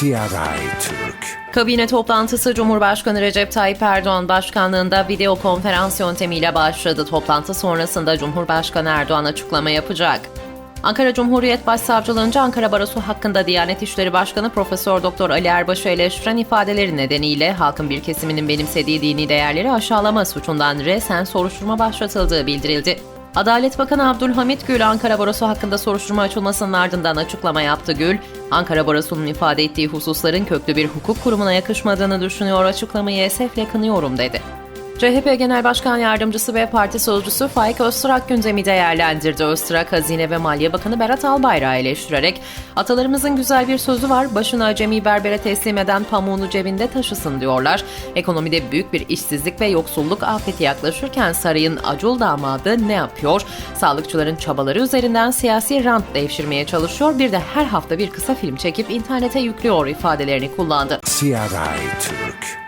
CRI Türk. Kabine toplantısı Cumhurbaşkanı Recep Tayyip Erdoğan başkanlığında video konferans yöntemiyle başladı. Toplantı sonrasında Cumhurbaşkanı Erdoğan açıklama yapacak. Ankara Cumhuriyet Başsavcılığınca Ankara Barosu hakkında Diyanet İşleri Başkanı Profesör Doktor Ali Erbaş'ı eleştiren ifadeleri nedeniyle halkın bir kesiminin benimsediği dini değerleri aşağılama suçundan resen soruşturma başlatıldığı bildirildi. Adalet Bakanı Abdülhamit Gül, Ankara Barosu hakkında soruşturma açılmasının ardından açıklama yaptı Gül. Ankara Barosu'nun ifade ettiği hususların köklü bir hukuk kurumuna yakışmadığını düşünüyor, açıklamayı esefle kınıyorum dedi. CHP Genel Başkan Yardımcısı ve Parti Sözcüsü Faik Öztürk gündemi değerlendirdi. Öztürk, Hazine ve Maliye Bakanı Berat Albayrak'ı eleştirerek, atalarımızın güzel bir sözü var, başını acemi berbere teslim eden pamuğunu cebinde taşısın diyorlar. Ekonomide büyük bir işsizlik ve yoksulluk afeti yaklaşırken sarayın acul damadı ne yapıyor? Sağlıkçıların çabaları üzerinden siyasi rant devşirmeye çalışıyor, bir de her hafta bir kısa film çekip internete yüklüyor ifadelerini kullandı. CRI Türk.